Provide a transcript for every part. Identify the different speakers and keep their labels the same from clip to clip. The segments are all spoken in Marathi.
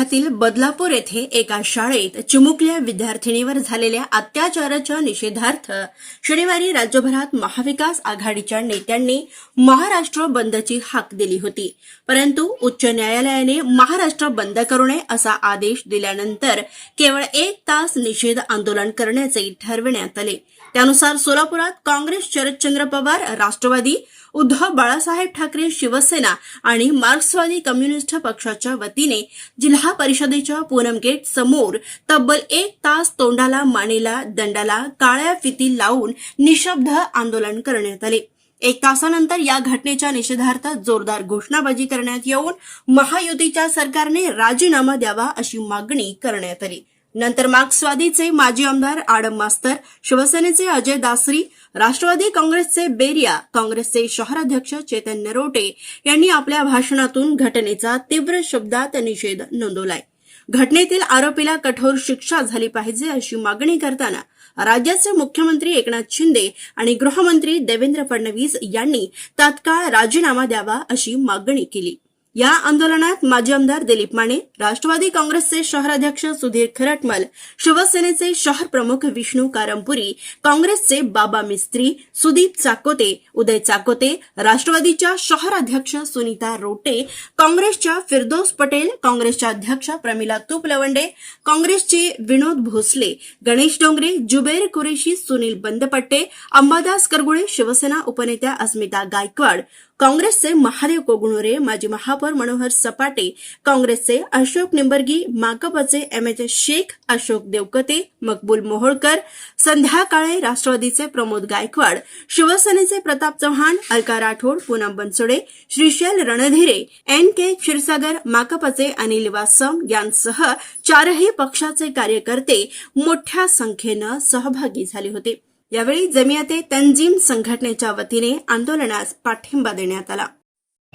Speaker 1: जिल्ह्यातील बदलापूर येथे एका शाळेत चिमुकल्या विद्यार्थिनीवर झालेल्या अत्याचाराच्या निषेधार्थ शनिवारी राज्यभरात महाविकास आघाडीच्या नेत्यांनी महाराष्ट्र बंदची हाक दिली होती. परंतु उच्च न्यायालयाने महाराष्ट्र बंद करू नये असा आदेश दिल्यानंतर केवळ एक तास निषेध आंदोलन करण्याचे ठरविण्यात आले. त्यानुसार सोलापुरात काँग्रेस शरदचंद्र पवार राष्ट्रवादी उद्धव बाळासाहेब ठाकरे शिवसेना आणि मार्क्सवादी कम्युनिस्ट पक्षाच्या वतीने जिल्हा परिषदेच्या पूनम गेट समोर तब्बल एक तास तोंडाला मानेला दंडाला काळ्या फिती लावून निशब्द आंदोलन करण्यात आले. एक तासानंतर या घटनेच्या निषेधार्थ जोरदार घोषणाबाजी करण्यात येऊन महायुतीच्या सरकारने राजीनामा द्यावा अशी मागणी करण्यात आली. नंतर मार्क्सवादीचे माजी आमदार आडम मास्तर शिवसेनेचे अजय दासरी राष्ट्रवादी काँग्रेसचे बेरिया काँग्रेसचे शहराध्यक्ष चेतन नरोटे यांनी आपल्या भाषणातून घटनेचा तीव्र शब्दात निषेध नोंदवलाय. घटनेतील आरोपीला कठोर शिक्षा झाली पाहिजे अशी मागणी करताना राज्याचे मुख्यमंत्री एकनाथ शिंदे आणि गृहमंत्री देवेंद्र फडणवीस यांनी तात्काळ राजीनामा द्यावा अशी मागणी केली. या आंदोलनात माजी आमदार दिलीप माने राष्ट्रवादी काँग्रेसचे शहराध्यक्ष सुधीर खरटमल शिवसेनेचे शहर प्रमुख विष्णू कारंपुरी काँग्रेसचे बाबा मिस्त्री सुदीप चाकोते उदय चाकोते राष्ट्रवादीच्या शहराध्यक्ष सुनीता रोटे काँग्रेसच्या फिरदोस पटेल काँग्रेसच्या अध्यक्ष प्रमिला तुपलवंडे काँग्रेसचे विनोद भोसले गणेश डोंगरे जुबेर कुरेशी सुनील बंदपट्टे अंबादास करगुळे शिवसेना उपनेत्या अस्मिता गायकवाड काँग्रेसचे महादेव कोगुणुरे माजी महापौर मनोहर सपाटे काँग्रेसचे अशोक निंबर्गी माकपचे एम एच शेख अशोक देवकते मकबूल मोहोळकर संध्या काळे राष्ट्रवादीचे प्रमोद गायकवाड शिवसेनेचे प्रताप चव्हाण अलका राठोड पूनम बनसोडे श्रीशैल रणधीरे एन के क्षीरसागर माकपचे अनिल वासम यांसह चारही पक्षाचे कार्यकर्ते मोठ्या संख्येनं सहभागी झाले होते. यावेळी जमियाते तंजीम संघटनेच्या वतीने आंदोलनास पाठिंबा देण्यात आला.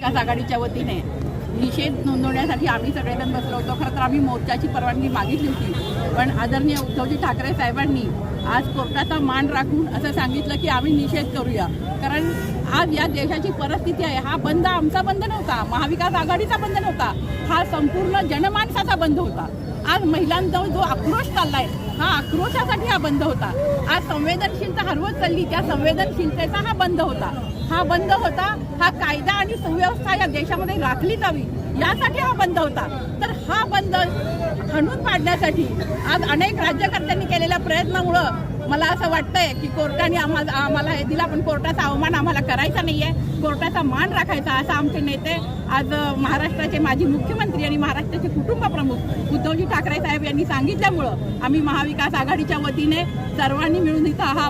Speaker 2: विकास आघाडीच्या वतीने निषेध नोंदवण्यासाठी आम्ही सगळेजण बसलो होतो. खरं तर आम्ही मोर्चाची परवानगी मागितली होती. पण आदरणीय उद्धवजी ठाकरे साहेबांनी आज कोर्टाचा मान राखून असं सांगितलं की आम्ही निषेध करूया. कारण आज या देशाची परिस्थिती आहे. हा बंद आमचा बंद नव्हता. महाविकास आघाडीचा बंद नव्हता. हा संपूर्ण जनमानसाचा बंद होता. आज महिलांजवळ जो आक्रोश चाललाय हा आक्रोशासाठी हा बंद होता. आज संवेदनशीलता हरवत चालली त्या संवेदनशीलतेचा हा बंद होता. हा बंद होता हा कायदा आणि सुव्यवस्था या देशामध्ये राखली जावी यासाठी हा बंद होता. तर हा बंद हाणून पाडण्यासाठी आज अनेक राज्यकर्त्यांनी केलेल्या प्रयत्नामुळं मला असं वाटतंय की कोर्टाने आम्हाला आम्हाला हे दिला. पण कोर्टाचा अवमान आम्हाला करायचा नाहीये. कोर्टाचा मान राखायचा असं आमचे नेते आज महाराष्ट्राचे माजी मुख्यमंत्री आणि महाराष्ट्राचे कुटुंब प्रमुख उद्धवजी ठाकरे साहेब यांनी सांगितल्यामुळं आम्ही महाविकास आघाडीच्या वतीने सर्वांनी मिळून इथं हा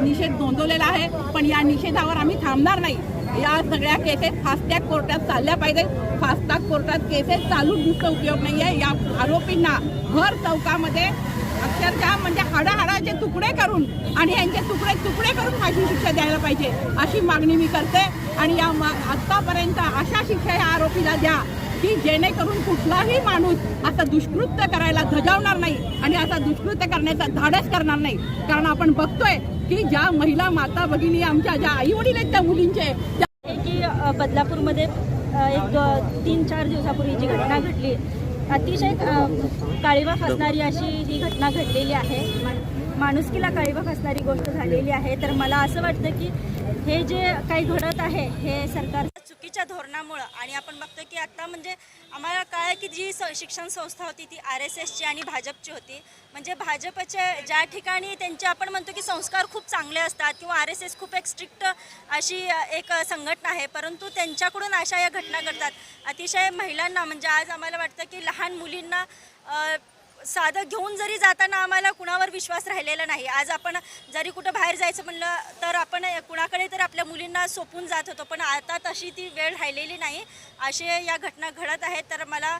Speaker 2: निषेध नोंदवलेला आहे. पण या निषेधावर आम्ही थांबणार नाही. या सगळ्या केसेस फास्टॅग कोर्टात चालल्या पाहिजेत. फास्टॅग कोर्टात केसेस चालू दुसरा उपयोग नाही आहे या आरोपींना भर चौकामध्ये अक्षरशः म्हणजे हाडाहाडाचे तुकडे करून आणि यांचे तुकडे तुकडे करून फाशी शिक्षा द्यायला पाहिजे अशी मागणी मी करते. आणि या मा- अशा शिक्षा या आरोपीला द्या की जेणेकरून कुठलाही माणूस आता दुष्कृत्य करायला धजावणार नाही आणि असा दुष्कृत्य करण्याचा धाडस करणार नाही. कारण आपण बघतोय की ज्या महिला माता भगिनी आमच्या ज्या आई वडील आहेत त्या मुलींचे
Speaker 3: की बदलापूरमध्ये एक तीन चार दिवसापूर्वी जी घटना घडली अतिशय अ, काळीमा फासणारी अशी ही घटना घडलेली आहे. माणुसकीला काळीबा फासणारी गोष्ट झालेली आहे. तर मला असं वाटतं की हे जे काही घडत आहे हे सरकार
Speaker 4: चुकीच्या धोरणामुळं आणि आपण बघतो की आत्ता म्हणजे आम्हाला कळलं की जी स शिक्षण संस्था होती ती आर एस एसची आणि भाजपची होती. म्हणजे भाजपचे ज्या ठिकाणी त्यांचे आपण म्हणतो की संस्कार खूप चांगले असतात किंवा आर एस एस खूप एक स्ट्रिक्ट अशी एक संघटना आहे परंतु त्यांच्याकडून अशा या घटना घडतात. अतिशय महिलांना म्हणजे आज आम्हाला वाटतं की लहान मुलींना साधं घेऊन जरी जाताना आम्हाला कुणावर विश्वास राहिलेला नाही. आज आपण जरी कुठं बाहेर जायचं म्हणलं तर आपण कुणाकडे तर आपल्या मुलींना सोपून जात होतो. पण आता तशी ती वेळ राहिलेली नाही. असे या घटना घडत आहेत. तर मला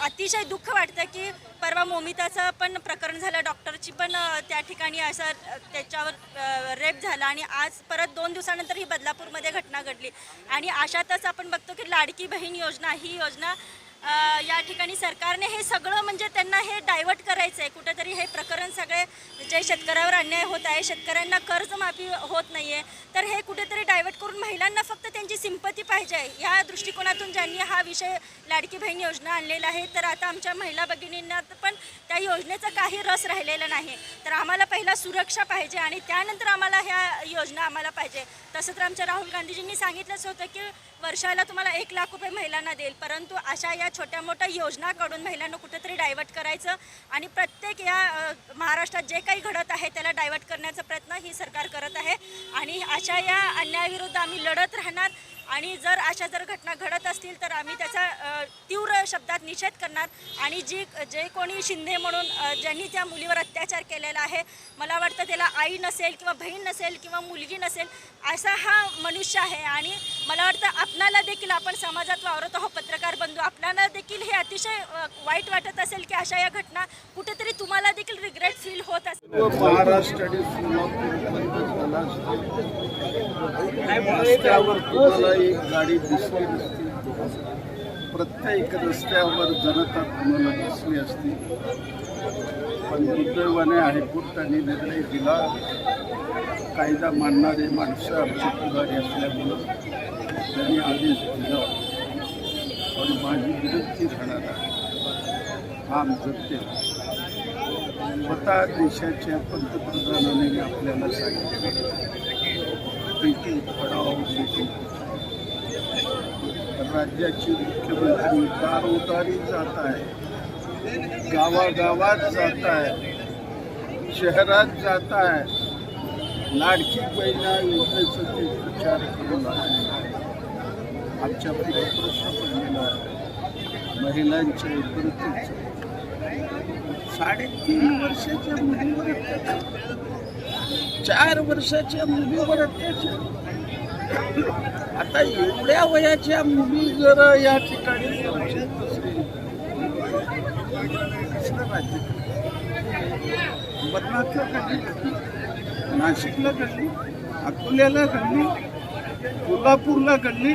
Speaker 4: अतिशय दुःख वाटतं की परवा मोमिताचं पण प्रकरण झालं. डॉक्टरची पण त्या ठिकाणी असं त्याच्यावर रेप झाला. आणि आज परत दोन दिवसानंतर ही बदलापूरमध्ये घटना घडली. आणि अशातच आपण बघतो की लाडकी बहीण योजना ही योजना या ठिकाणी सरकारने हे सगळं म्हणजे त्यांना हे डायव्हर्ट करायचं आहे कुठेतरी हे प्रकरण सगळे जे शेतकऱ्यावर अन्याय होत आहे शेतकऱ्यांना कर्जमाफी होत नाही आहे तर हे कुठेतरी डायव्हर्ट करून महिलांना फक्त त्यांची सिंपती पाहिजे आहे. या दृष्टिकोनातून ज्यांनी हा विषय लाडकी बहीण योजना आणलेला आहे तर आता आमच्या महिला भगिनींना पण त्या योजनेचा काही रस राहिलेला नाही. तर आम्हाला पहिला सुरक्षा पाहिजे आणि त्यानंतर आम्हाला ह्या योजना आम्हाला पाहिजे. तसं तर आमच्या राहुल गांधीजींनी सांगितलंच होतं की वर्षाला तुम्हाला एक लाख रुपये महिलांना देईल. परंतु अशा या छोट्या मोठ्या योजनाकडून महिलांना कुठेतरी डायव्हर्ट करायचं आणि प्रत्येक या महाराष्ट्रात जे काही घडत आहे त्याला डायव्हर्ट करण्याचा प्रयत्न ही सरकार करत आहे. आणि अशा या अन्यायाविरुद्ध आम्ही लढत राहणार. आणि जर अशा जर घटना घडत असतील तर आम्ही त्याचा तीव्र शब्दात निषेध करणार. आणि जी जे कोणी शिंदे म्हणून ज्यांनी त्या मुलीवर अत्याचार केलेला आहे मला वाटतं त्याला आई नसेल किंवा बहीण नसेल किंवा मुलगी नसेल असा हा मनुष्य आहे. आणि मला वाटतं आपणाला देखील आपण समाजात वावरत आहोत पत्रकार बंधू आपल्याला देखील हे अतिशय वाईट वाटत असेल की अशा या घटना कुठेतरी तुम्हाला देखील रिग्रेट फील होत असेल.
Speaker 5: रस्त्यावर तुम्हाला एक गाडी दिसली नसती. प्रत्येक रस्त्यावर जनता तुम्हाला दिसली असती. पण दुर्दैवाने हायकोर्टाने निर्णय दिला. कायदा मानणारे माणसं आमची पुढारी असल्यामुळं त्यांनी आदेश दिला. पण माझी विनंती राहणार आहे आम जनतेला स्वतः देशाच्या पंतप्रधानाने आपल्याला सांगितलं बेटी पढाओ बेटी बचाओ. राज्याची मुख्यमंत्री दारोदारी जात आहे गावागावात जात आहे शहरात जात आहे. लाडकी बहिणा योजनेचं ते प्रचार करून आमच्या पुढे प्रश्न पडलेला आहे महिलांच्या एकत्रित साडेतीन वर्षाच्या मुलीवर अत्याचार. चार वर्षाच्या मुलीवर अत्याचार. आता एवढ्या वयाच्या मुली जर या ठिकाणी बदनाथला घडली नाशिकला घडली अकोल्याला घडली कोल्हापूरला घडली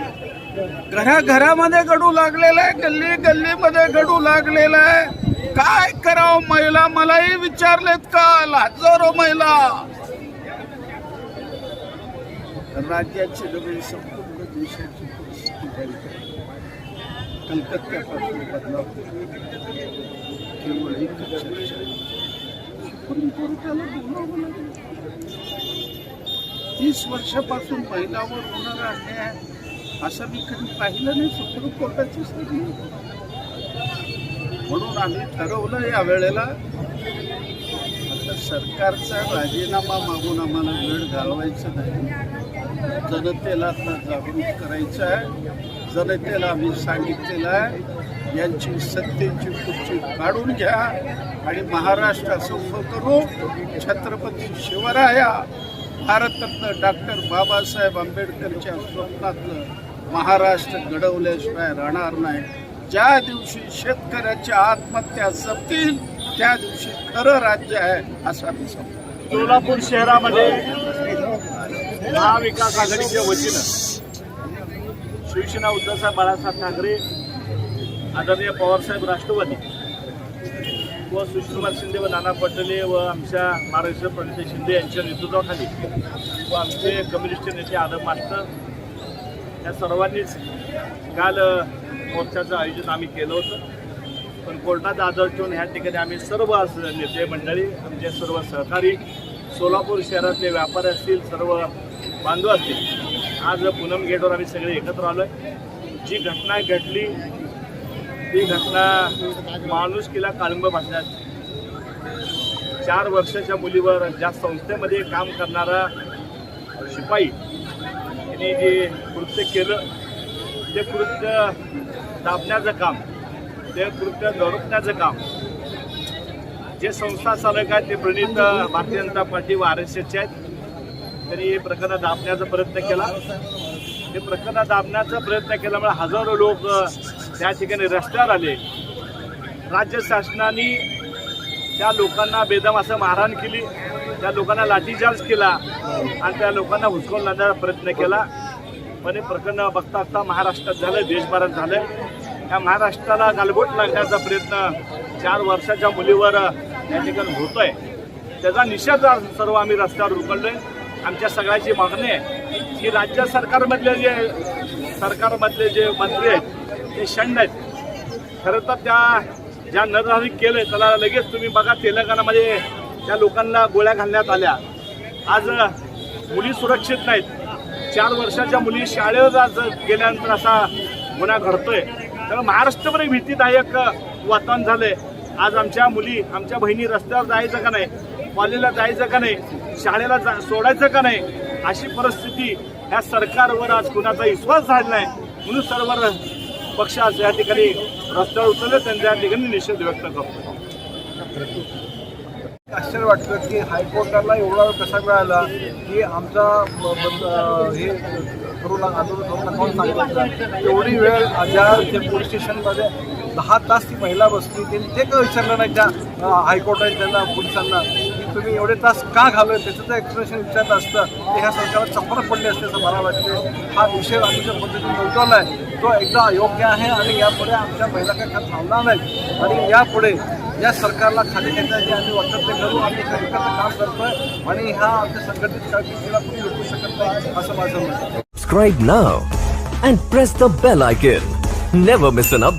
Speaker 5: घराघरामध्ये गडू लागलेला आहे गल्ली गल्लीमध्ये गडू लागलेला आहे. काय करावं महिला? मलाही विचारलेत काल हजारो महिला. राज्याची नव्हे संपूर्ण देशाची परिस्थिती वाईट कलकत्त्यापासून बदलापूर केवळ एकच तीस वर्षापासून महिलावर होणारा अन्याय असं मी कधी पाहिलं नाही. सुप्रीम कोर्टाची स्थिती म्हणून आम्ही ठरवलं या वेळेला आता सरकारचा राजीनामा मागून आम्हाला वेळ घालवायचा नाही. जनतेला आता जागृत करायचं आहे. जनतेला आम्ही सांगितलेलं आहे यांची सत्तेची खुर्ची काढून घ्या आणि महाराष्ट्र असंभ करू. छत्रपती शिवराया भारतरत्न डॉक्टर बाबासाहेब आंबेडकरच्या स्वप्नातलं महाराष्ट्र घडवल्याशिवाय राहणार नाही. ज्या दिवशी शेतकऱ्याच्या आत्महत्या जपतील त्या दिवशी खरं राज्य आहे असं आम्ही सांगतो.
Speaker 6: सोलापूर शहरामध्ये महाविकास आघाडीच्या वतीनं शिवसेना उद्धवसाहेब बाळासाहेब ठाकरे आदरणीय पवारसाहेब राष्ट्रवादी व सुशीलकुमार शिंदे व नाना पटोले व आमच्या महाराष्ट्र प्रणित शिंदे यांच्या नेतृत्वाखाली व आमचे कम्युनिस्ट नेते आदम मास्टर या सर्वांनीच काल मोर्चाचं आयोजन आम्ही केलं होतं. पण कोर्टात आदर ठेवून ह्या ठिकाणी आम्ही सर्व नेते मंडळी आमचे सर्व सहकारी सोलापूर शहरातले व्यापारी असतील सर्व बांधव असतील आज पूनम गेटवर आम्ही सगळे एकत्र आलो आहे जी घटना घडली ती घटना माणुसकीला काळंब भासण्यात चार वर्षाच्या मुलीवर ज्या संस्थेमध्ये काम करणारा शिपाई यांनी जे कृत्य केलं ते कृत्य दाबण्याचं काम ते कृत्य दडपण्याचं काम. जे संस्था चालक आहेत ते प्रणित भारतीय जनता पार्टी व आर एस एसचे आहेत. त्यांनी हे प्रकरण दाबण्याचा प्रयत्न केला. हे प्रकरण दाबण्याचा प्रयत्न केल्यामुळे हजारो लोक त्या ठिकाणी रस्त्यावर आले. राज्य शासनाने त्या लोकांना बेदम असं मारहाण केली. त्या लोकांना लाठीचार्ज केला आणि त्या लोकांना हुसकावून लावण्याचा प्रयत्न केला. पण हे प्रकरण बघता बघता महाराष्ट्रात झालं देशभरात झालं. या महाराष्ट्राला गालबोट लागण्याचा प्रयत्न चार वर्षाच्या मुलीवर या ठिकाणी होतोय. त्याचा निषेध सर्व आम्ही रस्त्यावर उकळलोय आमच्या सगळ्याची मागणी आहे की राज्य सरकारमधले जे सरकारमधले जे मंत्री आहेत ते शंड आहेत. खरं तर त्या ज्या नरहरी केलंय त्याला लगेच तुम्ही बघा तेलंगणामध्ये त्या लोकांना गोळ्या घालण्यात आल्या. आज मुली सुरक्षित नाहीत. चार वर्षाच्या मुली शाळेवर आज गेल्यानंतर असा गुन्हा घडतोय. तर महाराष्ट्रभर भीतीदायक वातावरण झालंय. आज आमच्या मुली आमच्या बहिणी रस्त्यावर जायचं का नाही? कॉलेजला जायचं का नाही? शाळेला जा सोडायचं का नाही? अशी परिस्थिती ह्या सरकारवर आज कुणाचा विश्वास झाला नाही. म्हणून सर्व पक्ष आज या ठिकाणी रस्त्यावर उतरले त्यांच्या ठिकाणी निषेध व्यक्त करतो.
Speaker 7: आश्चर्य वाटतं की हायकोर्टाला एवढा वेळ कसा मिळाला की आमचा हे करू नका सांगितलं. एवढी वेळ ज्या ते पोलीस स्टेशनमध्ये दहा तास ती महिला बसली त्यांनी ते का विचारलं नाही त्या हायकोर्टाने त्यांना पोलिसांना की तुम्ही एवढे तास का घालवत त्याचं जर एक्सप्रेशन विचारलं असतं. ते ह्या सरकारला चप्पल पडले असते असं मला वाटते. हा विषय आम्ही ज्या पद्धतीने नोंदवला आहे. तो एकदा अयोग्य आहे आणि यापुढे आमच्या महिला काही थांबणार नाही आणि यापुढे या सरकारला खाली घेण्याचे आम्ही वक्तव्य करू आम्ही सरकारचं काम करतोय आणि ह्या आमच्या संघटित कारकिर्दीला कोणी रोखू शकत नाही असं माझं मत
Speaker 8: subscribe now and press the bell icon never miss an up.